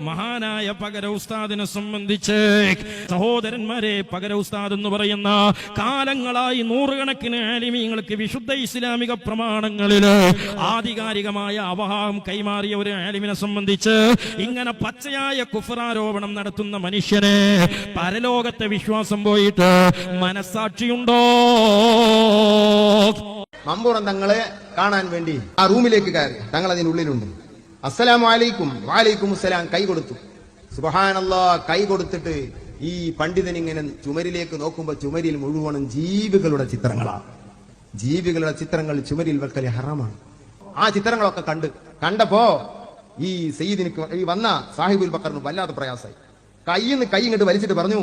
മഹാനായ പകര ഉസ്താദിനെ സംബന്ധിച്ച് സഹോദരന്മാരെ പകര ഉസ്താദ് എന്ന് പറയുന്ന കാലങ്ങളായി നൂറുകണക്കിന് ആലിമീങ്ങൾക്ക് വിശുദ്ധ ഇസ്ലാമിക പ്രമാണങ്ങളിൽ ആധികാരികമായ അവഹാം കൈമാറിയ ഒരു ആലിമിനെ സംബന്ധിച്ച് ഇങ്ങനെ പച്ചയായ കുഫറാരോപണം നടത്തുന്ന മനുഷ്യനെ പരലോകത്തെ വിശ്വാസം പോയിട്ട് മനസാക്ഷിയുണ്ടോ മമ്പുറം തങ്ങളെ കാണാൻ വേണ്ടി ആ റൂമിലേക്ക് കയറി. തങ്ങൾ അതിനുള്ളിലുണ്ട് അസ്സലാമു അലൈക്കും. വാലൈക്കും അസ്സലാം. കൈ കൊടുത്തു. സുബഹാനല്ലാ കൈ കൊടുത്തിട്ട് ഈ പണ്ഡിതൻ ഇങ്ങനെ ചുമരിലേക്ക് നോക്കുമ്പോ ചുമരിൽ മുഴുവനും ജീവികളുടെ ചിത്രങ്ങളാണ്. ജീവികളുടെ ചിത്രങ്ങൾ ചുമരിൽ വെക്കൽ ഹറാമാണ്. ആ ചിത്രങ്ങളൊക്കെ കണ്ട് കണ്ടപ്പോ ഈ സയ്യിദിന് ഈ വന്ന സാഹിബുൽ ബക്കറിന് വല്ലാത്ത പ്രയാസമായി. കൈന്ന് കൈ ഇങ്ങോട്ട് വലിച്ചിട്ട് പറഞ്ഞു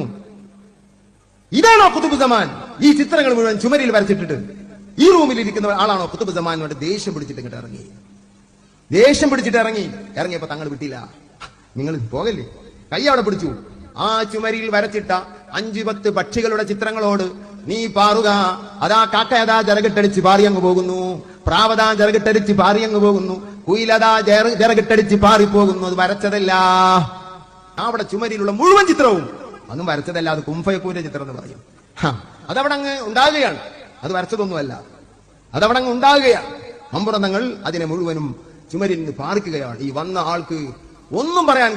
ഇതാണോ കുത്തുബ് സമാൻ? ഈ ചിത്രങ്ങൾ മുഴുവൻ ചുമരിൽ വരച്ചിട്ടിട്ട് ഈ റൂമിൽ ഇരിക്കുന്ന ആളാണോ കുത്തുബ് സമാൻ ദേഷ്യം പിടിച്ചിട്ട് ഇങ്ങോട്ട് ഇറങ്ങി. ദേഷ്യം പിടിച്ചിട്ട് ഇറങ്ങി. ഇറങ്ങിയപ്പോ തങ്ങൾ വിട്ടില്ല. നിങ്ങൾ പോകല്ലേ? കൈ അവിടെ പിടിച്ചു. ആ ചുമരിൽ വരച്ചിട്ട അഞ്ചു പത്ത് പക്ഷികളുടെ ചിത്രങ്ങളോട് നീ പാറുക. അതാ കാക്ക അതാ ജരകിട്ടടിച്ച് പാറിയങ്ങ് പോകുന്നു. പ്രാവതാ പാറി പാറിയങ്ങ് പോകുന്നു. കുയിലതാ ജരകിട്ടടിച്ച് പാറിപ്പോകുന്നു. അത് വരച്ചതല്ല. അവിടെ ചുമരിലുള്ള മുഴുവൻ ചിത്രവും. അതും വരച്ചതല്ല. അത് കുംഫയക്കൂന്റെ ചിത്രം എന്ന് പറയും. അതവിടെ അങ്ങ് ഉണ്ടാകുകയാണ്. അത് വരച്ചതൊന്നുമല്ല. അതവിടെ അങ്ങ് ഉണ്ടാകുകയാണ്. അമ്പുറന്നങ്ങൾ അതിനെ മുഴുവനും ചുമരിൽ നിന്ന് പാർക്കുകയാണ് ഈ വന്ന ആൾക്ക് ഒന്നും പറയാൻ